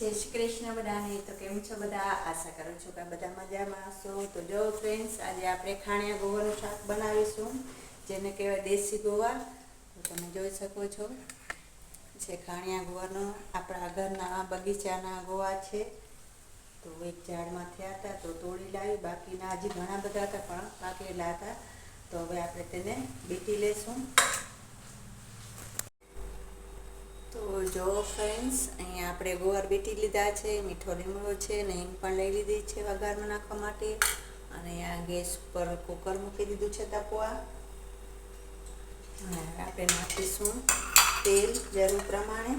જય શ્રી કૃષ્ણ બધાને. તો કેમ છો બધા? આશા કરું છું કે બધા મજામાં હશો. તો જો ફ્રેન્ડ્સ આજે આપણે ખાણિયા ગોવાનું શાક બનાવીશું. જેને કહેવાય દેશી ગોવા. તો તમે જોઈ શકો છો છે ખાણિયા ગોવાનો આપણા ઘરના બગીચાના ગોવા છે. તો એક ઝાડમાં થયા હતા, તો તોડી લાવી. બાકીના હજી ઘણા બધા હતા, પણ પાકેલા હતા. તો હવે આપણે તેને બીટી લેશું. તો જો ફ્રેન્ડ્સ અહીંયા આપણે ગોવાર બેટી લીધા છે, મીઠો લીમડો છે ને હિંગ પણ લઈ લીધી છે વઘારમાં નાખવા માટે. અને આ ગેસ ઉપર કુકર મૂકી દીધું છે તપવા અને આપણે નાખીશું તેલ જરૂર પ્રમાણે.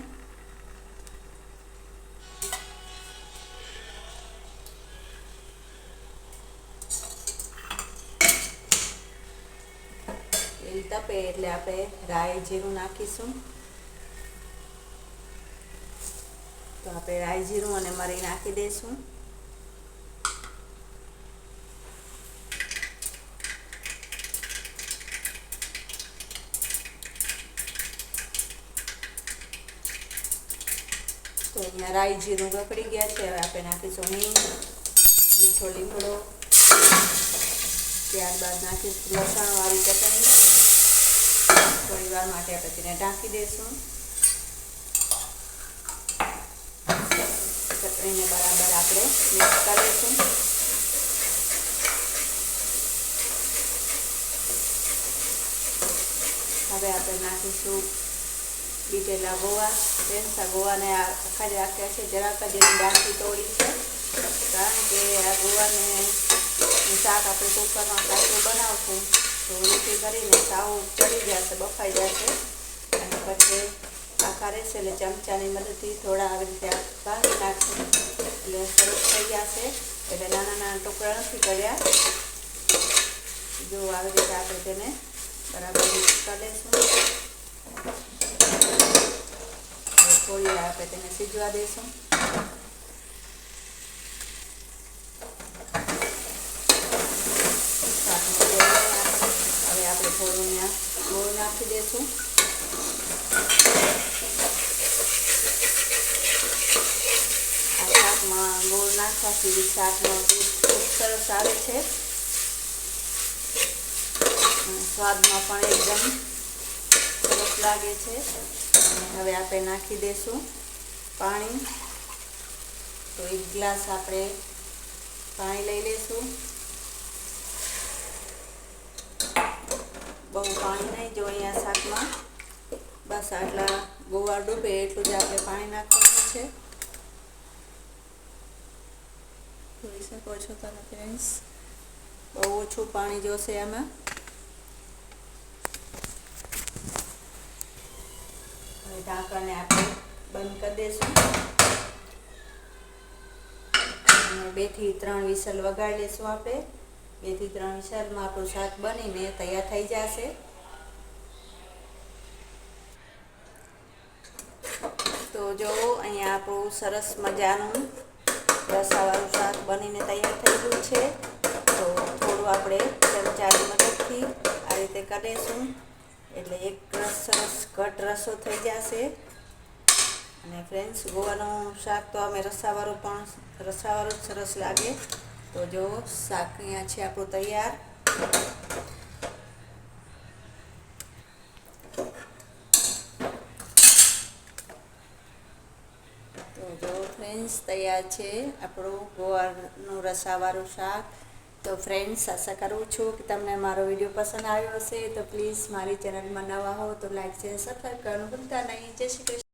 તેલ તપે એટલે આપણે રાઈ જીરું નાખીશું. તો આપણે રાઈ જીરું અને મરી નાખી દઈશું તો અહીંયા રાઈ જીરું ગકડી ગયા છે. હવે આપણે નાખીશું હિંગ, મીઠો લીમડો, ત્યારબાદ નાખીશું લસણવાળી ચટણી. થોડી વાર માટે આપણે તેને ઢાંકી દઈશું ચટણીને બરાબર આપણે મિક્સ કરીશું હવે આપણે નાખીશું બીટેલા ગોવા. ફ્રેન્ડ્સ ગોવાને આખા જ રાખ્યા છે. જરાક જ એની ડાંકી તોડી છે. કારણ કે આ ગોવાને શાક આપણે કુકરમાં કાચું બનાવશું. તો રોટી કરીને સાવ ચડી જશે, બફાઈ જશે. અને પછી આખા છે એટલે ચમચાની મદદથી થોડા આવી રીતે ભાંગી નાખશું એટલે સરસ થઈ જશે એટલે નાના નાના ટુકડા નથી કર્યા. જો આવી રીતે આપણે તેને બરાબર મિક્સ કરી દઈશું થોડી આપણે તેને સીજવા દઈશું. હવે આપણે થોડું ત્યાં ગોળ નાખી દઈશું આ શાકમાં ગોળ નાખવાથી શાકનો સરસ આવે છે. સ્વાદમાં પણ એકદમ સરસ લાગે છે. હવે આપણે નાખી દઈશું પાણી. તો એક ગ્લાસ આપણે પાણી લઈ લઈશું બહુ પાણી નહીં જો અહીંયા શાકમાં. બસ આટલા ગોવાર ડૂબે એટલું જ આપણે પાણી નાખવાનું છે. જોઈ શકો છો તમે ફ્રેન્ડ્સ બહુ ઓછું પાણી જોશે એમાં હવે ઢાંકણને આપણે બંધ કરી દઈશું બેથી ત્રણ વિસલ વગાડી લઈશું આપણે. બેથી ત્રણ વિસલમાં આપણું શાક બનીને તૈયાર થઈ જશે. તો જો, અહીંયા આપણું સરસ મજાનું રસાવાળું શાક બનીને તૈયાર થઈ ગયું છે. તો થોડું આપણે ચમચાની મદદથી આ રીતે કરીશું. એટલે એક રસ સરસ ઘટ રસો થઈ જશે. અને ફ્રેન્ડ્સ ગોવાનું શાક તો અમે રસાવાળું પણ રસાવાળું જ સરસ લાગે. તો જો શાક અહીંયા છે આપણું તૈયાર. તો જો ફ્રેન્ડ્સ તૈયાર છે, આપણું ગોવાનું રસાવાળું શાક, તો ફ્રેન્ડ્સ આશા કરું છું કે તમને મારો વીડિયો પસંદ આવ્યો હશે. તો પ્લીઝ મારી ચેનલમાં નવા હો તો લાઈક છે સબસ્ક્રાઈબ કરવાનું ભૂલતા નહીં. જય શ્રી કૃષ્ણ.